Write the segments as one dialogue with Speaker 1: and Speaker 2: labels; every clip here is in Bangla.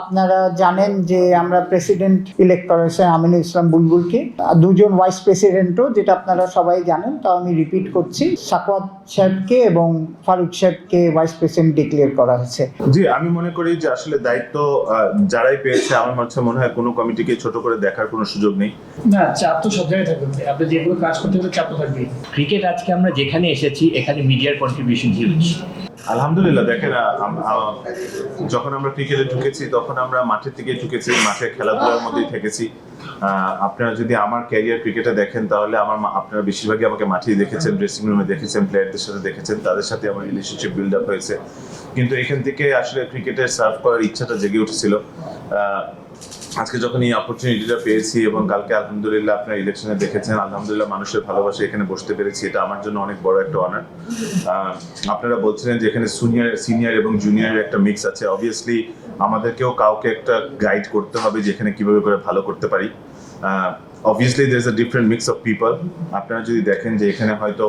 Speaker 1: আপনারা জানেন যে আমরা প্রেসিডেন্ট ইলেক্ট করেছি আমিনুল ইসলাম বুলবুলকে। দুজন ভাইস প্রেসিডেন্টও যেটা আপনারা সবাই জানেন তাও আমি রিপিট করছি। সাকওয়াত সাহেবকে এবং ফারুক সাহেবকে ভাইস প্রেসিডেন্ট ডিক্লেয়ার করা হয়েছে।
Speaker 2: জি আমি মনে করি যে আসলে দায়িত্ব আহ, যারাই পেয়েছে আমার কাছে মনে হয় কোনো কমিটিকে ছোট করে দেখার কোনো সুযোগ নেই।
Speaker 3: না চাপ তো সব জায়গায় থাকবে। আপনি যেগুলো কাজ করতে গেলে চাপ তো থাকবেই।
Speaker 4: ক্রিকেট আজকে আমরা যেখানে এসেছি এখানে মিডিয়ার কন্ট্রিবিউশন হিউজ
Speaker 2: আলহামদুলিল্লাহ, দেখেন যখন আমরা ক্রিকেটে ঢুকেছি, তখন আমরা মাঠের থেকে ঢুকেছি মাঠে খেলাধুলার মধ্যেই থেকেছি। আপনারা যদি আমার ক্যারিয়ার ক্রিকেটে দেখেন, তাহলে আমার আপনারা বেশিরভাগই আমাকে মাঠেই দেখেছেন ড্রেসিং রুমে দেখেছেন প্লেয়ারদের সাথে দেখেছেন, তাদের সাথে আমার রিলেশনশিপ বিল্ড আপ হয়েছে। কিন্তু এখান থেকে আসলে ক্রিকেটে সার্ভ করার ইচ্ছাটা জেগে উঠেছিল। আজকে যখন এই অপরচুনিটিটা পেয়েছি এবং কালকে আলহামদুলিল্লাহ আপনার ইলেকশনে দেখেছেন, আলহামদুলিল্লাহ মানুষের ভালোবাসা এখানে বসতে পেরেছি, এটা আমার জন্য অনেক বড় একটা অনার আপনারা বলছিলেন যে এখানে সিনিয়র সিনিয়র এবং জুনিয়রের একটা মিক্স আছে। অবভিয়াসলি আমাদেরকেও কাউকে একটা গাইড করতে হবে যে এখানে কীভাবে করে ভালো করতে পারি। Obviously there is a different mix of people আপনারা যদি দেখেন যে এখানে হয়তো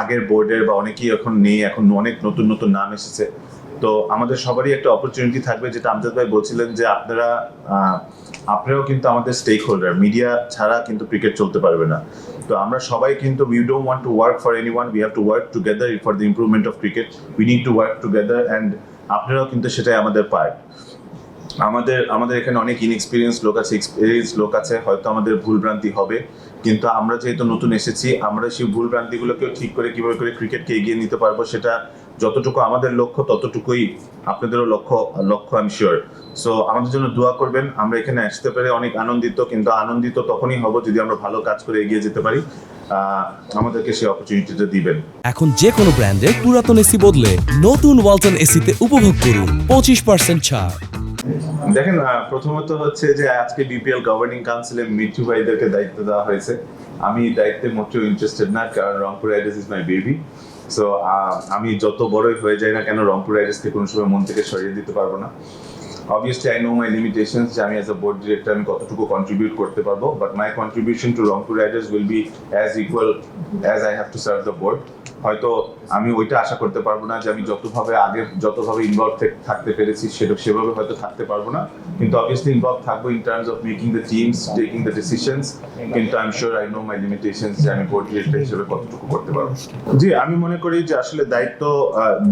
Speaker 2: আগের বোর্ডের বা অনেকেই এখন নেই, এখন অনেক নতুন নতুন নাম এসেছে। তো আমাদের সবারই একটা অপরচুনিটি থাকবে, যেটা আমজাদ ভাই বলছিলেন যে আপনারা আপনারাও কিন্তু আমাদের স্টেক হোল্ডার মিডিয়া ছাড়া কিন্তু ক্রিকেট চলতে পারবে না। তো আমরা সবাই কিন্তু we don't want to work for any one we have to work together for the improvement of cricket we need to work together and আপনারাও কিন্তু সেটাই আমাদের পার্ট আমাদের আমাদের এখানে অনেক ইনএক্সপিরিয়েন্স লোক আছে এক্সপিরিয়েন্স লোক আছে, হয়তো আমাদের ভুলভ্রান্তি হবে। কিন্তু আমরা যেহেতু নতুন এসেছি, আমরা সেই ভুলভ্রান্তিগুলোকেও ঠিক করে কীভাবে করে ক্রিকেটকে এগিয়ে নিতে পারব সেটা যতটুকু আমাদের লক্ষ্য, ততটুকুই আপনাদেরও লক্ষ্য লক্ষ্য আমি শিওর সো আমাদের জন্য দোয়া করবেন, আমরা এখানে আসতে পেরে অনেক আনন্দিত, কিন্তু আনন্দিত তখনই হব যদি আমরা ভালো কাজ করে এগিয়ে যেতে পারি। আমাদেরকে সেই অপরচুনিটিটা দিবেন।
Speaker 5: এখন যে কোনো ব্র্যান্ডের পুরাতন এসি বদলে নতুন ওয়ালটন এসিতে উপভোগ করুন পঁচিশ পার্সেন্ট ছাড়।
Speaker 2: দেখেন প্রথমত হচ্ছে যে আজকে বিপিএল গভর্নিং কাউন্সিলে মিঠু ভাইদেরকে দায়িত্ব দেওয়া হয়েছে। আমি দায়িত্বে মোটেও ইন্টারেস্টেড না, কারণ Rangpur Riders is my baby so আমি যত বড়ই হয়ে যাই না কেন, রংপুর রাইডার্সকে কোনো সময় মন থেকে সরিয়ে দিতে পারব না। Obviously I know my limitations যে আমি অ্যাজ আ বোর্ড ডিরেক্টর আমি কতটুকু কন্ট্রিবিউট করতে পারব but my contribution to Rangpur Riders will be as equal as I have to serve the board হয়তো আমি ওইটা আশা করতে পারব না যে আমি যতভাবে আগে, যতভাবে ইনভলভ থাকতে পেরেছি সেটা, সেভাবে হয়তো থাকতে পারব না। কিন্তু অবভিয়াসলি ইনভলভ থাকব in terms of making the teams taking the decisions কিন্তু I am sure I know my limitations যে আমি বোর্ড ডিরেক্টর হিসেবে কতটুকু করতে পারব। জি, আমি মনে করি যে আসলে দায়িত্ব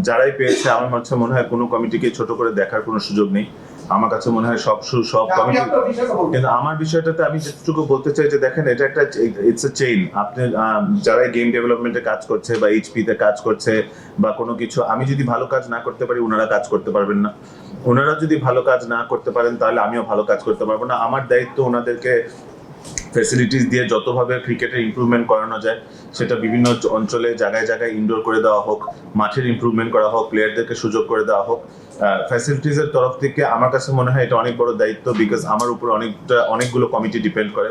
Speaker 2: যারাই পেয়েছে, আমার হচ্ছে মনে হয় কোনো কমিটিকে ছোট করে দেখার কোনো সুযোগ নেই। আমার কাছে মনে হয় সব সু- সব কমিটি কিন্তু আমার বিষয়টাতে আমি যেটুকু বলতে চাই যে দেখেন এটা একটা ইটস এ চেইন আপনি যারা গেম ডেভেলপমেন্টে কাজ করছে বা এইচপি তে কাজ করছে বা কোনো কিছু আমি যদি ভালো কাজ না করতে পারি ওনারা কাজ করতে পারবেন না। ওনারা যদি ভালো কাজ না করতে পারেন তাহলে আমিও ভালো কাজ করতে পারব না। আমার দায়িত্ব ওনাদেরকে ফেসিলিটিস দিয়ে যতভাবে ক্রিকেটের ইমপ্রুভমেন্ট করানো যায় সেটা বিভিন্ন অঞ্চলে জায়গায় জায়গায় ইনডোর করে দেওয়া হোক মাঠের ইমপ্রুভমেন্ট করা হোক প্লেয়ারদেরকে সুযোগ করে দেওয়া হোক। ফ্যাসিলিটিসের তরফ থেকে আমার কাছে মনে হয় এটা অনেক বড় দায়িত্ব বিকজ আমার উপর অনেকটা, অনেকগুলো কমিটি ডিপেন্ড করে।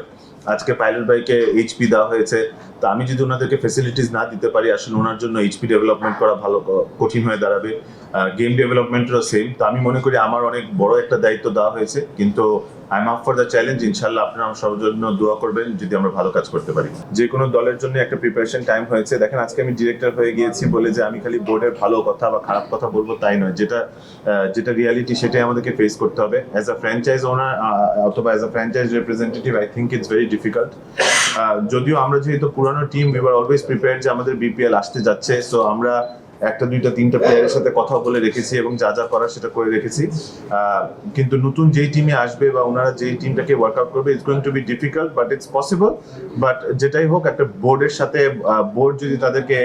Speaker 2: আজকে পাইলট বাইকে এইচপি দেওয়া হয়েছে। তো আমি যদি ওনাদেরকে ফেসিলিটিস না দিতে পারি, আসলে ওনার জন্য এইচপি ডেভেলপমেন্ট করা ভালো কঠিন হয়ে দাঁড়াবে। গেম ডেভেলপমেন্টেরও সেম তো আমি মনে করি আমার অনেক বড় একটা দায়িত্ব দেওয়া হয়েছে। কিন্তু I am up for the challenge ইনশাল্লাহ আপনারা আমার সবার জন্য দোয়া করবেন, যদি আমরা ভালো কাজ করতে পারি। যে কোনো দলের জন্য একটা প্রিপারেশন টাইম হয়েছে। দেখেন, আজকে আমি ডিরেক্টর হয়ে গিয়েছি বলে যে আমি খালি বোর্ডের ভালো কথা বা খারাপ কথা বলব তাই নয়। যেটা যেটা রিয়ালিটি সেটাই আমাদেরকে ফেস করতে হবে। অ্যাজ আ ফ্র্যাঞ্চাইজ ওনার অথবা as a franchise representative I think it's very difficult যদিও আমরা যেহেতু পুরানো team we are always prepare যে আমাদের বিপিএল আসতে যাচ্ছে। সো আমরা একটা, দুইটা, তিনটা প্লেয়ারের সাথে কথা বলে রেখেছি এবং যা যা করার সেটা করে রেখেছি। কিন্তু নতুন যেই টিমে আসবে বা ওনারা যেই টিমটাকে ওয়ার্কআউট করবে it's going to be difficult but it's possible but যেটাই হোক, একটা বোর্ডের সাথে বোর্ড যদি তাদেরকে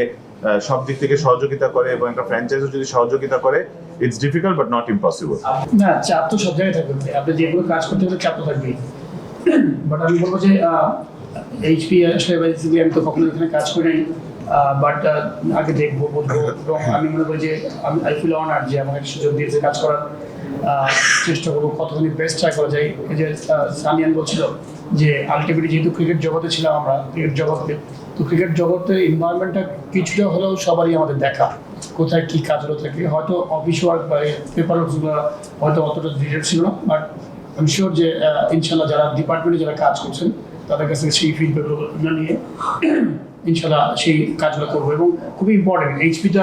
Speaker 2: সব দিক থেকে সহযোগিতা করে এবং একটা ফ্র্যাঞ্চাইজও যদি সহযোগিতা করে it's difficult but not impossible
Speaker 3: না, চাপ তো সব জায়গায় থাকবে। আপনি যে কোনো কাজ করতে গেলে চাপ তো থাকবেই। বাট আমি বলব যে এইচপি আসলে আমি তো কখনো এখানে কাজ করি বাট আগে দেখব বুঝব এবং আমি মনে করি যে আমি আই ফিল অনার যে আমাকে সুযোগ দিয়েছে কাজ করার। চেষ্টা করব, কতখানি বেস্ট ট্রাই করা যায়। এই যে সানিয়ান বলছিল যে আলটিমেটলি যেহেতু ক্রিকেট জগতে ছিলাম আমরা ক্রিকেট জগতে, তো ক্রিকেট জগতে এনভায়রনমেন্টটা কিছুটা হলেও সবারই আমাদের দেখা। কোথায় কী কাজগুলো থাকে হয়তো অফিস ওয়ার্ক বা পেপার ওয়ার্কসগুলো হয়তো অতটা ডিটেল ছিল না বাট আমি শিওর যে ইনশাল্লাহ যারা ডিপার্টমেন্টে যারা কাজ করছেন তাদের কাছে সেই ফিডব্যাকগুলো নিয়ে ইনশাল্লাহ সেই কাজগুলো করব এবং খুবই ইম্পর্টেন্ট এইচপিটা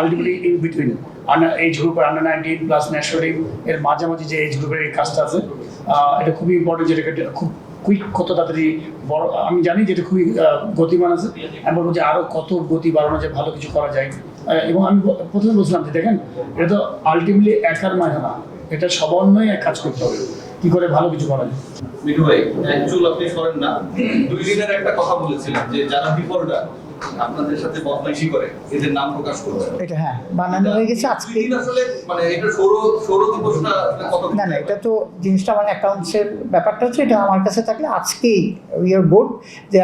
Speaker 3: আলটিমেটলি ইন বিটুইন আন্ডার গ্রুপের আন্ডার নাইনটিন প্লাস ন্যাশনালিং এর মাঝামাঝি যে এইজ গ্রুপের এই কাজটা আছে এটা খুবই ইম্পর্টেন্ট যেটা এটা খুব কুইক কত তাড়াতাড়ি বড়, আমি জানি যে এটা খুবই গতিমান আছে। আমি বলব যে আরও কত গতি বাড়ানো যায়, ভালো কিছু করা যায়। এবং আমি প্রথমে বলছিলাম যে দেখেন, এটা তো আলটিমেটলি একার মানে না, এটা সমন্বয়ে এক কাজ করতে হবে। কি করে ভালো কিছু করা যায়?
Speaker 6: মিঠু ভাই, এক চুল আপনি সরেন না। দুই দিনের একটা কথা বলেছিলেন যে যারা বিপরীটা আপনাদের সাথে বদমাইশি করে এদের নাম প্রকাশ করবে
Speaker 1: এটা হ্যাঁ বানানো হয়ে গেছে আজকে।
Speaker 6: আসলে মানে এটা সৌর সৌর দিবসটা কত
Speaker 1: না না এটা তো জিনিসটা আমার অ্যাকাউন্টসের ব্যাপারটা হচ্ছে এটা আমার কাছে থাকলে আজকেই ইয়ার গুড যে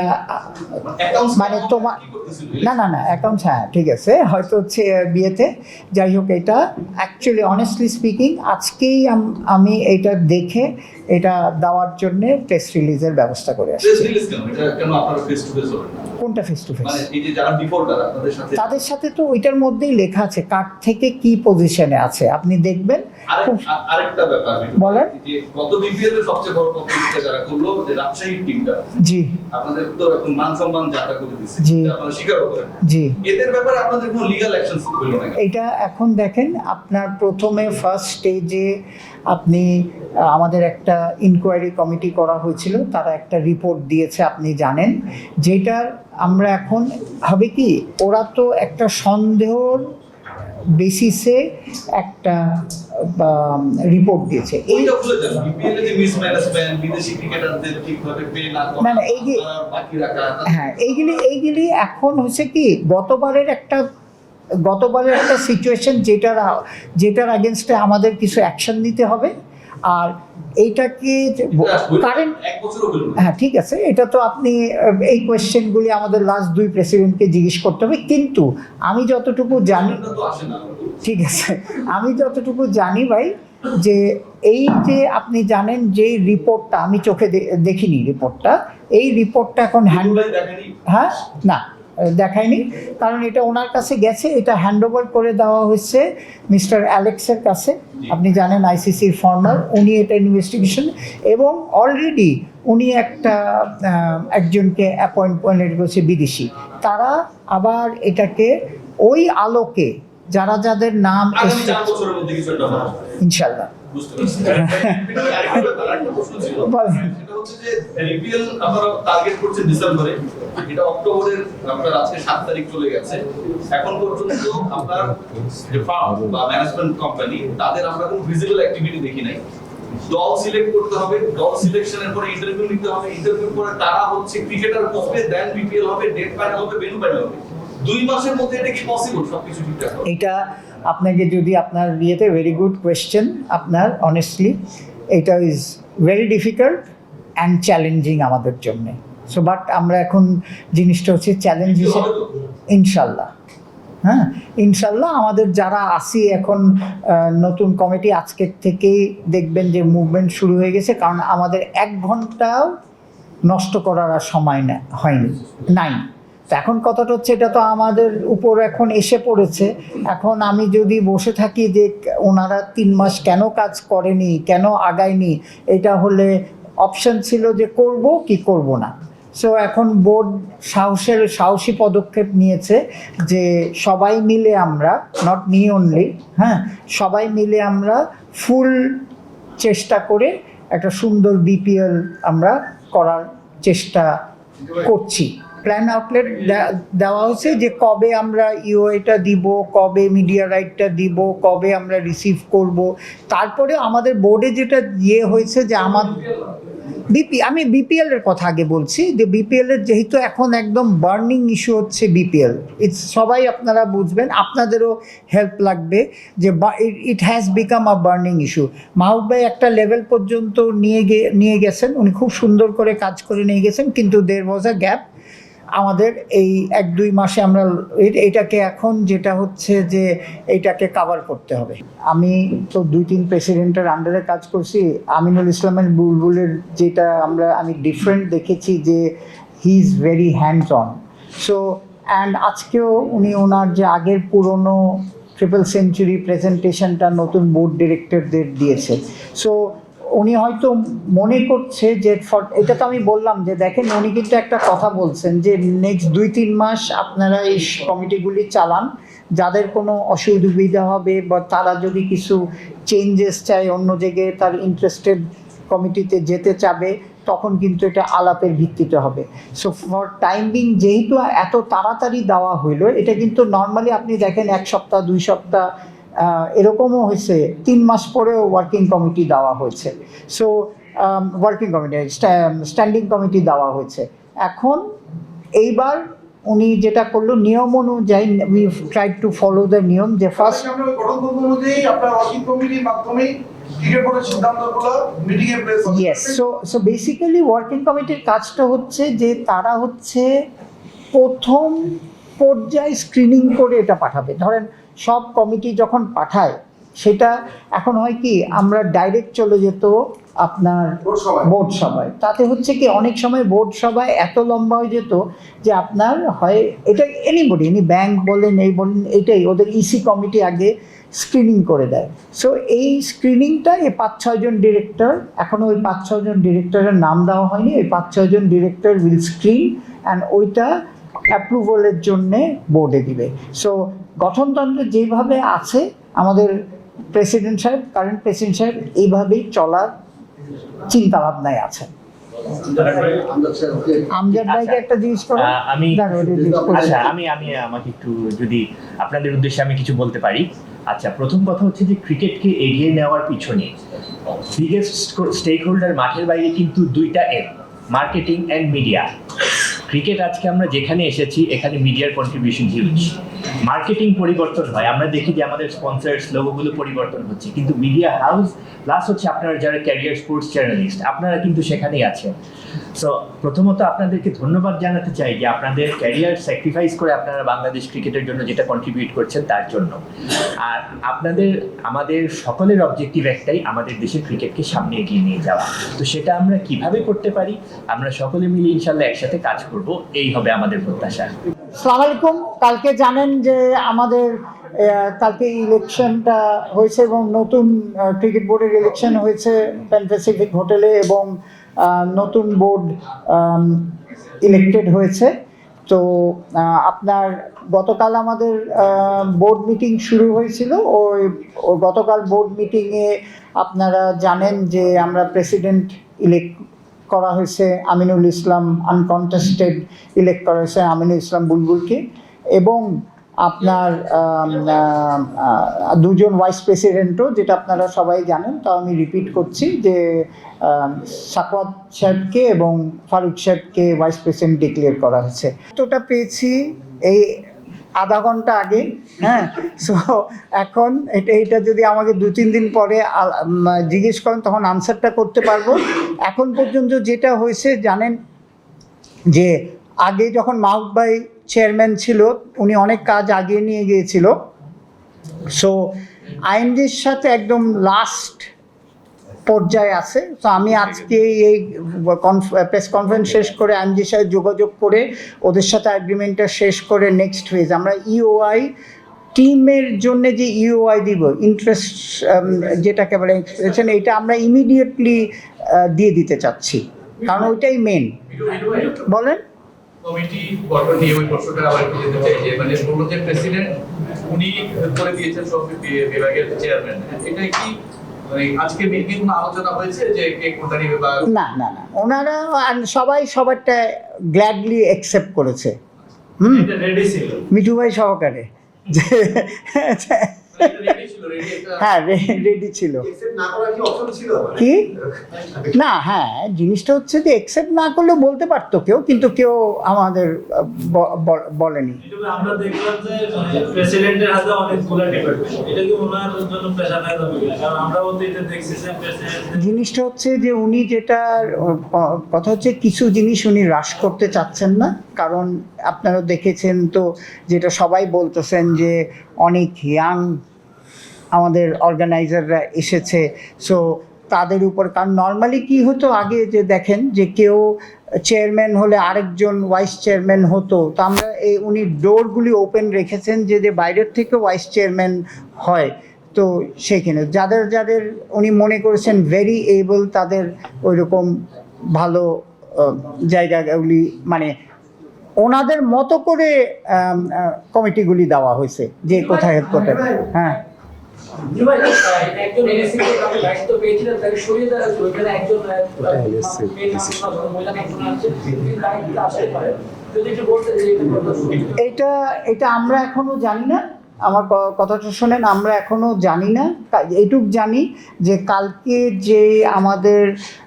Speaker 1: মানে তোমার না না না অ্যাকাউন্টস হ্যাঁ ঠিক আছে। হয়তো হচ্ছে বিয়েতে। যাই হোক এটা অ্যাকচুয়ালি অনেস্টলি স্পিকিং আজকেই আম- এটা দেখে এটা দেওয়ার জন্য টেস্ট রিলিজের ব্যবস্থা করে আসছি।
Speaker 6: প্রেস রিলিজ কেন? এটা কেন আপনারা ফেস টু ফেস হবেন না?
Speaker 1: কোনটা ফেস টু ফেস তাদের সাথে তো ওইটার মধ্যেই লেখা আছে কার থেকে কি পজিশনে আছে। আপনি দেখবেন
Speaker 6: আরেক- আরেকটা ব্যাপার
Speaker 1: বলেন।
Speaker 6: গত বিপিএল এর সবচেয়ে বড় কম্পিটিশন যারা করল যে রাজশাহী টিমটা
Speaker 1: জি।
Speaker 6: আপনাদের তো এখন মান সম্মান করে দিচ্ছে
Speaker 1: জি।
Speaker 6: আপনারা স্বীকারও করেন।
Speaker 1: জি।
Speaker 6: এদের ব্যাপারে আপনাদের কোনো লিগ্যাল অ্যাকশন হইল না
Speaker 1: এটা এখন দেখেন আপনার প্রথমে ফার্স্ট স্টেজে আপনি আমাদের একটা ইনকোয়ারি কমিটি করা হয়েছিল তারা একটা রিপোর্ট দিয়েছে আপনি জানেন। যেটার আমরা এখন হবে কি ওরা তো একটা সন্দেহর বেসিসে একটা রিপোর্ট দিয়েছে। হ্যাঁ এইগুলি এইগুলি এখন হচ্ছে কি গতবারের একটা গতবারের একটা সিচুয়েশন যেটার যেটার আগেনস্টে আমাদের কিছু অ্যাকশন নিতে হবে। আর এইটাকে কারেন্ট হ্যাঁ ঠিক আছে। এটা তো আপনি এই কোয়েশ্চেনগুলি আমাদের লাস্ট দুই প্রেসিডেন্টকে জিজ্ঞেস করতে হবে। কিন্তু আমি যতটুকু জানি ঠিক আছে। আমি যতটুকু জানি ভাই যে এই যে আপনি জানেন যে রিপোর্টটা আমি চোখে দেখিনি রিপোর্টটা এই রিপোর্টটা এখন
Speaker 6: হ্যান্ডেল
Speaker 1: হ্যাঁ না। দেখায়নি। কারণ এটা ওনার কাছে গেছে এটা হ্যান্ড ওভার করে দেওয়া হয়েছে মিস্টার অ্যালেক্সের কাছে। আপনি জানেন আইসিসির ফর্মার উনি এটা ইনভেস্টিগেশন এবং অলরেডি উনি একটা একজনকে অ্যাপয়েন্টমেন্ট করেছে বিদেশি। তারা আবার এটাকে ওই আলোকে যারা যাদের নাম ইনশাল্লাহ বলেন।
Speaker 6: হচ্ছে যে বিপিএল আপনারা টার্গেট করছেন ডিসেম্বরে এটা অক্টোবরের আপনার আজকে সাত তারিখ চলে গেছে। এখন পর্যন্ত আপনার যে ফার্ম বা ম্যানেজমেন্ট কোম্পানি তাদের আমরা কোনো ভিজিবল অ্যাক্টিভিটি দেখি নাই। দল সিলেক্ট করতে হবে দল সিলেকশনের পরে ইন্টারভিউ নিতে হবে ইন্টারভিউ পরে তারা হচ্ছে ক্রিকেটার বসবে দেন বিপিএল হবে ডেট ফাইনাল হবে ভেন্যু ফাইনাল হবে। দুই মাসের মধ্যে এটা কি পসিবল সবকিছু ঠিকঠাক হবে।
Speaker 1: এটা আপনাকে যদি আপনার ইয়েতে ভেরি গুড কোয়েশ্চেন আপনার অনেস্টলি এটা is very difficult and challenging আমাদের জন্যে। সো বাট আমরা এখন জিনিসটা হচ্ছে চ্যালেঞ্জ হিসেবে ইনশাল্লাহ। হ্যাঁ? ইনশাল্লাহ আমাদের যারা আসি এখন নতুন কমিটি আজকের থেকেই দেখবেন যে মুভমেন্ট শুরু হয়ে গেছে কারণ আমাদের এক ঘন্টাও নষ্ট করার আর সময় না হয়নি নাই। তো এখন কথাটা হচ্ছে এটা তো আমাদের উপর এখন এসে পড়েছে। এখন আমি যদি বসে থাকি যে ওনারা তিন মাস কেন কাজ করেনি কেন আগায়নি এটা হলে অপশন ছিল যে করব কি করব না। সো এখন বোর্ড সাহসের, সাহসী পদক্ষেপ নিয়েছে যে সবাই মিলে আমরা নট মি অনলি হ্যাঁ সবাই মিলে আমরা ফুল চেষ্টা করে একটা সুন্দর বিপিএল আমরা করার চেষ্টা করছি। প্ল্যান আউটলেট দেওয়া হয়েছে যে কবে আমরা ইউএটা দিব, কবে মিডিয়া রাইটটা দিব, কবে আমরা রিসিভ করব। তারপরে আমাদের বোর্ডে যেটা ইয়ে হয়েছে যে আমার বিপি আমি বিপিএল এর কথা আগে বলছি যে বিপিএল এর যেহেতু এখন একদম বার্নিং ইস্যু হচ্ছে বিপিএল ইটস সবাই আপনারা বুঝবেন, আপনাদেরও হেল্প লাগবে যে it has become a burning issue Mahbub ভাই একটা লেভেল পর্যন্ত নিয়ে নিয়ে গেছেন, উনি খুব সুন্দর করে কাজ করে নিয়ে গেছেন, কিন্তু দের ওয়াজ গ্যাপ আমাদের এই এক দুই মাসে আমরা এটাকে এখন যেটা হচ্ছে যে এইটাকে কাভার করতে হবে। আমি তো দুই তিন প্রেসিডেন্টের আন্ডারে কাজ করছি। আমিনুল ইসলামের বুলবুলের যেটা আমরা, আমি ডিফারেন্ট দেখেছি যে he is very hands on so and আজকেও উনি ওনার যে আগের পুরনো ট্রিপল সেঞ্চুরি প্রেজেন্টেশনটা নতুন বোর্ড ডিরেক্টরদের দিয়েছে। সো উনি হয়তো মনে করছে যে এটা তো আমি বললাম যে দেখেন উনি কিন্তু একটা কথা বলছেন যে নেক্সট দুই, তিন মাস আপনারা এই কমিটিগুলি চালান, যাদের কোনো অসুবিধা হবে বা তারা যদি কিছু চেঞ্জেস চায়, অন্য জায়গায় তার ইন্টারেস্টেড কমিটিতে যেতে চাবে, তখন কিন্তু এটা আলাপের ভিত্তিতে হবে। সো ফর টাইম যেহেতু এত তাড়াতাড়ি দেওয়া হইল, এটা কিন্তু নর্মালি আপনি দেখেন এক সপ্তাহ, দুই সপ্তাহ এরকমও হয়েছে। তিন মাস পরেও ওয়ার্কিং কমিটি দেওয়া হয়েছে। So working committee standing committee দেওয়া হয়েছে। এখন এইবার উনি যেটা করল নিয়ম অনুযায়ী we try to follow the নিয়ম যে first yes so so basically working কমিটির কাজটা হচ্ছে যে তারা হচ্ছে প্রথম পর্যায়ে স্ক্রিনিং করে এটা পাঠাবে। ধরেন সব কমিটি যখন পাঠায় সেটা এখন হয় কি আমরা ডাইরেক্ট চলে যেত আপনার
Speaker 7: বোর্ড সভায়।
Speaker 1: তাতে হচ্ছে কি অনেক সময় বোর্ড সভায় এত লম্বা হয়ে যেত যে আপনার হয় এটা এনিবডি এনি ব্যাংক বলেন এই বলেন এটাই ওদের ইসি কমিটি আগে স্ক্রিনিং করে দেয় সো এই স্ক্রিনিংটা এই পাঁচ ছয়জন ডিরেক্টর এখনও ওই পাঁচ ছয়জন ডিরেক্টরের নাম দেওয়া হয়নি এই পাঁচ ছয়জন ডিরেক্টর উইল স্ক্রিন অ্যান্ড ওইটা অ্যাপ্রুভালের জন্যে বোর্ডে দিবে। সো গঠনতন্ত্র যেভাবে আছে আমাদের প্রেসিডেন্ট সাহেব কারেন্ট প্রেসিডেন্ট সাহেব এইভাবেই চলার চিন্তা ভাবনায় আছেন। আমজাদ ভাইকে একটা জিনিস করো।
Speaker 4: আমি। আচ্ছা আমি আমি আমাকে একটু যদি আপনাদের উদ্দেশ্যে আমি কিছু বলতে পারি। আচ্ছা প্রথম কথা হচ্ছে যে ক্রিকেটকে এগিয়ে নেওয়ার পিছনে বিগেস্ট স্টেক হোল্ডার মাঠের বাইরে কিন্তু দুইটা M marketing and media cricket আজকে আমরা যেখানে এসেছি এখানে মিডিয়ার কন্ট্রিবিউশন হিউজ মার্কেটিং পরিবর্তন হয়। আমরা দেখি যে আমাদের স্পন্সার্স লোগোগুলো পরিবর্তন হচ্ছে। কিন্তু মিডিয়া হাউস প্লাস হচ্ছে আপনারা যারা ক্যারিয়ার স্পোর্টস জার্নালিস্ট আপনারা কিন্তু সেখানেই আছেন। সো প্রথমত আপনাদেরকে ধন্যবাদ জানাতে চাই যে আপনাদের ক্যারিয়ার স্যাক্রিফাইস করে আপনারা বাংলাদেশ ক্রিকেটের জন্য যেটা কন্ট্রিবিউট করছেন তার জন্য। আর আপনাদের, আমাদের সকলের অবজেক্টিভ একটাই, আমাদের দেশের ক্রিকেটকে সামনে এগিয়ে নিয়ে যাওয়া। তো সেটা আমরা কীভাবে করতে পারি? আমরা সকলে মিলে ইনশাল্লাহ একসাথে কাজ করব। এই হবে আমাদের প্রত্যাশা।
Speaker 1: সালাম আলাইকুম। কালকে জানেন যে আমাদের কালকে ইলেকশনটা হয়েছে এবং নতুন ক্রিকেট বোর্ডের ইলেকশন হয়েছে প্যান প্যাসিফিক হোটেলে এবং নতুন বোর্ড ইলেক্টেড হয়েছে। তো আপনার গতকাল আমাদের বোর্ড মিটিং শুরু হয়েছিল। ওই গতকাল বোর্ড মিটিংয়ে আপনারা জানেন যে আমরা প্রেসিডেন্ট ইলেক্ট করা হয়েছে আমিনুল ইসলাম আনকন্টেস্টেড ইলেক্ট করা হয়েছে আমিনুল ইসলাম বুলবুলকে। এবং আপনার দুজন ভাইস প্রেসিডেন্টও যেটা আপনারা সবাই জানেন তাও আমি রিপিট করছি যে সাকওয়াত সাহেবকে এবং ফারুক সাহেবকে ভাইস প্রেসিডেন্ট ডিক্লেয়ার করা হয়েছে। তোটা পেয়েছি, এই আধা ঘণ্টা আগে হ্যাঁ? সো এখন এটা এটা যদি আমাকে দু, তিন দিন পরে জিজ্ঞেস করেন, তখন আনসারটা করতে পারব। এখন পর্যন্ত যেটা হয়েছে, জানেন যে, আগে যখন মাহবুব ভাই চেয়ারম্যান ছিল, উনি অনেক কাজ আগিয়ে নিয়ে গিয়েছিল। সো আইনজির সাথে একদম লাস্ট পর্যায়ে আছে। তো আমি আজকে এই প্রেস কনফারেন্স শেষ করে আইনজির সাথে যোগাযোগ করে ওদের সাথে অ্যাগ্রিমেন্টটা শেষ করে নেক্সট ফেজ আমরা E ইওআই টিমের জন্য যে E ইওআই দিব ইন্টারেস্ট যেটাকে বলে এক্সপ্রেশন এটা আমরা ইমিডিয়েটলি দিয়ে দিতে চাচ্ছি। কারণ ওইটাই মেন বলেন?
Speaker 6: কমিটি গঠন নিয়ে ওই প্রশ্নটা আবার একটু যেতে চাই যে মানে বলল যে প্রেসিডেন্ট উনি করে দিয়েছেন সব বিভাগের চেয়ারম্যান এটা কি মানে
Speaker 1: না না না। ওনারা সবাই সবারটা গ্ল্যাডলি অ্যাকসেপ্ট করেছে। হুম? মিঠু ভাই সহকারে। হ্যাঁ রেডি ছিল।
Speaker 7: কি?
Speaker 1: না হ্যাঁ জিনিসটা হচ্ছে যে অ্যাকসেপ্ট না করলে বলতে পারতো কেউ, কিন্তু কেউ আমাদের বলেনি। জিনিসটা হচ্ছে যে উনি যেটা কথা হচ্ছে কিছু জিনিস উনি হ্রাস করতে চাচ্ছেন না, কারণ আপনারা দেখেছেন তো যেটা সবাই বলতেছেন যে অনেক ইয়াং আমাদের অর্গানাইজাররা এসেছে। সো তাদের উপর, কারণ নর্মালি কি হতো আগে যে দেখেন যে কেউ চেয়ারম্যান হলে আরেকজন ভাইস চেয়ারম্যান হতো। তো আমরা এই উনি ডোরগুলি ওপেন রেখেছেন যে যে বাইরের থেকে ভাইস চেয়ারম্যান হয়। তো সেইখানে যাদের যাদের উনি মনে করেছেন ভেরি এবল তাদের ওই রকম ভালো জায়গাগুলি মানে ওনাদের মতো করে কমিটিগুলি দেওয়া হয়েছে যে কোথায় হেল্প করতে হ্যাঁ।
Speaker 8: এটা
Speaker 1: এটা আমরা এখনও জানি না। আমার কথাটা শোনেন আমরা এখনও জানি না। এইটুক জানি যে কালকে যে আমাদের আম,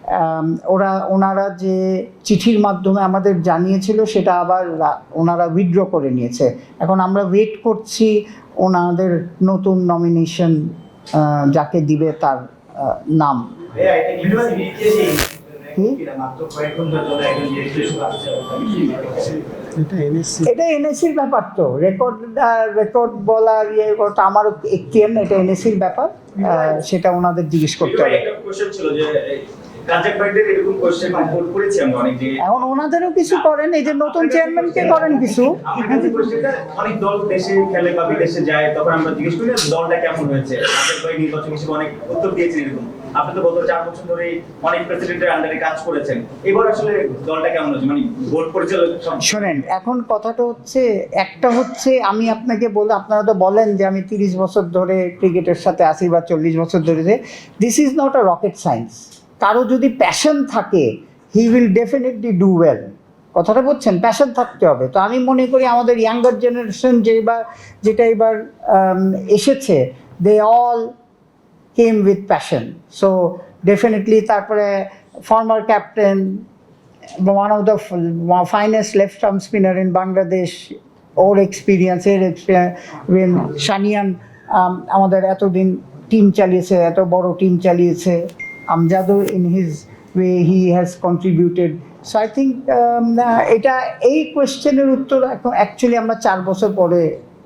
Speaker 1: ওরা ওনারা যে চিঠির মাধ্যমে আমাদের জানিয়েছিল সেটা আবার ওনারা উইথড্র করে নিয়েছে। এখন আমরা ওয়েট করছি ওনাদের নতুন নমিনেশন যাকে দিবে তার নাম? এটা এনএসির ব্যাপার তো। রেকর্ড রেকর্ড বলার ইয়ে ওটা আমারও এখতিয়ার না এটা এনএসির ব্যাপার। সেটা ওনাদের জিজ্ঞেস করতে হবে। এখন ওনাদেরও কিছু করেন এই যে নতুন চেয়ারম্যানকে করেন কিছু?
Speaker 9: অনেক দল দেশে খেলে বা বিদেশে যায় তখন আমরা জিজ্ঞেস করি দলটা কেমন হয়েছে? নির্বাচন হিসেবে অনেক উত্তর দিয়েছেন এরকম। আপনি তো গত চার বছর ধরে অনেক প্রেসিডেন্টের আন্ডারে কাজ করেছেন। এবার আসলে দলটা কেমন হয়েছে? মানে ভোট পরিচালক
Speaker 1: শোনেন এখন কথাটা হচ্ছে একটা হচ্ছে আমি আপনাকে বলে আপনারা তো বলেন যে আমি তিরিশ বছর ধরে ক্রিকেটের সাথে আছি বা চল্লিশ বছর ধরে this is not a rocket science কারও যদি প্যাশন থাকে he will definitely do well কথাটা বলছেন প্যাশন থাকতে হবে। তো আমি মনে করি আমাদের ইয়াঙ্গার জেনারেশন যে এবার যেটা এবার এসেছে they all came with passion so definitely তারপরে former captain one of the f- left arm spinner in Bangladesh or experience এর experience, সানিয়ান um, আমাদের এতদিন টিম চালিয়েছে এত বড় টিম চালিয়েছে। আমজাদও in his way he has contributed so I think এটা এই কোয়েশ্চেনের উত্তর এখন অ্যাকচুয়ালি আমরা চার বছর পরে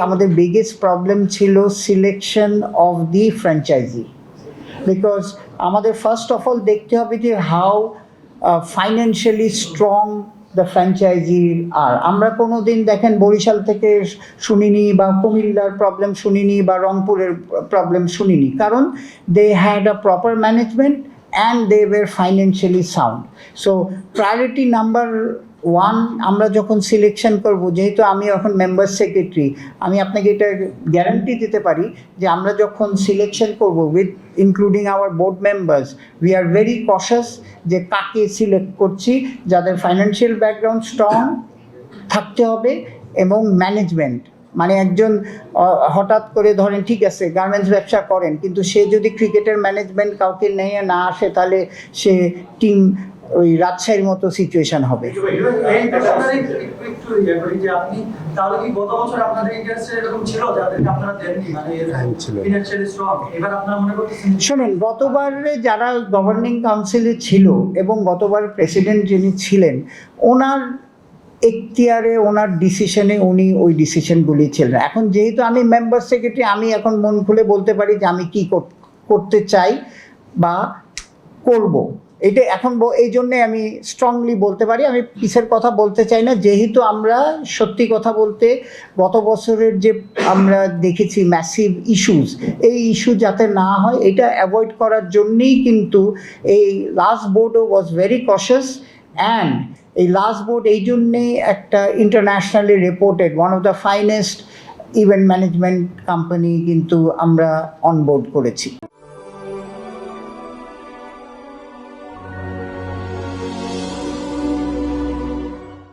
Speaker 1: আমাদের বিগেস্ট প্রবলেম ছিল selection of the franchise because আমাদের ফার্স্ট অফ অল দেখতে হবে যে how financially strong the franchise আর আমরা কোনো দিন দেখেন বরিশাল থেকে শুনিনি বা কুমিল্লার প্রবলেম শুনিনি বা রংপুরের প্রবলেম শুনিনি। কারণ they had a proper management and they were financially sound so priority number one আমরা যখন সিলেকশন করব, যেহেতু আমি এখন মেম্বার সেক্রেটারি আমি আপনাকে এটা গ্যারান্টি দিতে পারি যে আমরা যখন সিলেকশন করব with including our board members we are very cautious যে কাকে সিলেক্ট করছি, যাদের ফাইন্যান্সিয়াল ব্যাকগ্রাউন্ড স্ট্রং থাকতে হবে এবং ম্যানেজমেন্ট মানে একজন হঠাৎ করে ধরেন ঠিক আছে গার্মেন্টস ব্যবসা করেন, কিন্তু সে যদি ক্রিকেটের ম্যানেজমেন্ট কাউকে নিয়ে না আসে, তাহলে সে টিম ওই রাজশাহীর মতো সিচুয়েশন হবে।
Speaker 10: একটু ইয়ে করি যে আপনি তাহলে কি গত বছর আপনাদের ইন্টারেস্ট এরকম ছিল যাদেরকে আপনারা দেননি? মানে ফিনান্সিয়ালি স্ট্রং এবার আপনারা মনে করতেছেন
Speaker 1: শোনেন গতবারে যারা গভর্নিং কাউন্সিলে ছিল এবং গতবার প্রেসিডেন্ট যিনি ছিলেন ওনার এখতিয়ারে ওনার ডিসিশনে উনি ওই ডিসিশনগুলি ছিলেন। এখন যেহেতু আমি মেম্বার সেক্রেটারি আমি এখন মন খুলে বলতে পারি যে আমি কি করতে চাই বা করব। এটা এখন এই জন্যে আমি স্ট্রংলি বলতে পারি, আমি পিসের কথা বলতে চাই না। যেহেতু আমরা সত্যি কথা বলতে গত বছরের যে আমরা দেখেছি ম্যাসিভ ইস্যুস এই ইস্যু যাতে না হয়, এটা অ্যাভয়েড করার জন্যেই কিন্তু এই লাস্ট বোর্ডও ওয়াজ ভেরি কশাস অ্যান্ড এই লাস্ট বোর্ড এই জন্যেই একটা internationally reported one of the finest event management company কিন্তু আমরা অনবোর্ড করেছি।